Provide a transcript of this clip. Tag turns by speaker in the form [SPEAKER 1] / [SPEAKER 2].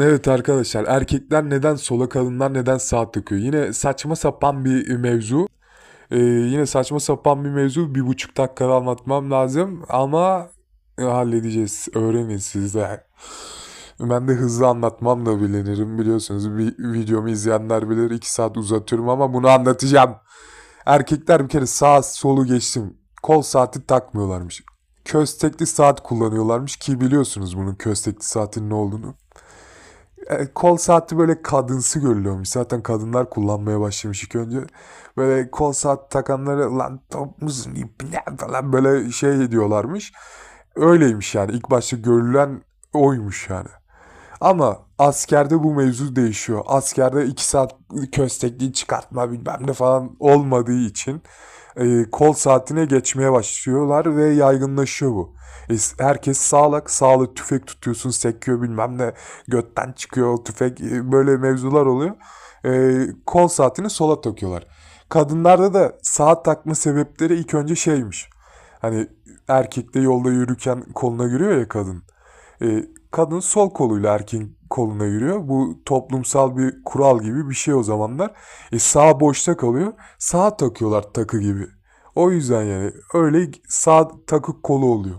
[SPEAKER 1] Evet arkadaşlar erkekler neden sola kadınlar neden sağa takıyor? Yine saçma sapan bir mevzu. Ee, yine saçma sapan bir mevzu. Bir buçuk dakikada anlatmam lazım ama e, halledeceğiz. Öğrenin siz de. Ben de hızlı anlatmam da bilinirim biliyorsunuz. Bir videomu izleyenler bilir iki saat uzatıyorum ama bunu anlatacağım. Erkekler bir kere sağ solu geçtim. Kol saati takmıyorlarmış. Köstekli saat kullanıyorlarmış ki biliyorsunuz bunun köstekli saatin ne olduğunu. E, kol saati böyle kadınsı görülüyormuş. Zaten kadınlar kullanmaya başlamış ilk önce. Böyle kol saat takanları lan top musun falan böyle şey diyorlarmış. Öyleymiş yani. İlk başta görülen oymuş yani. Ama askerde bu mevzu değişiyor. Askerde iki saat köstekliği çıkartma bilmem ne falan olmadığı için e, kol saatine geçmeye başlıyorlar ve yaygınlaşıyor bu. E, herkes sağlak, sağlık tüfek tutuyorsun, sekiyor bilmem ne, götten çıkıyor tüfek, e, böyle mevzular oluyor. E, kol saatini sola takıyorlar. Kadınlarda da saat takma sebepleri ilk önce şeymiş. Hani erkekte yolda yürürken koluna giriyor ya kadın. E, kadın sol koluyla erkeğin koluna yürüyor. Bu toplumsal bir kural gibi bir şey o zamanlar. E, sağ boşta kalıyor. Sağ takıyorlar takı gibi. O yüzden yani öyle sağ takı kolu oluyor.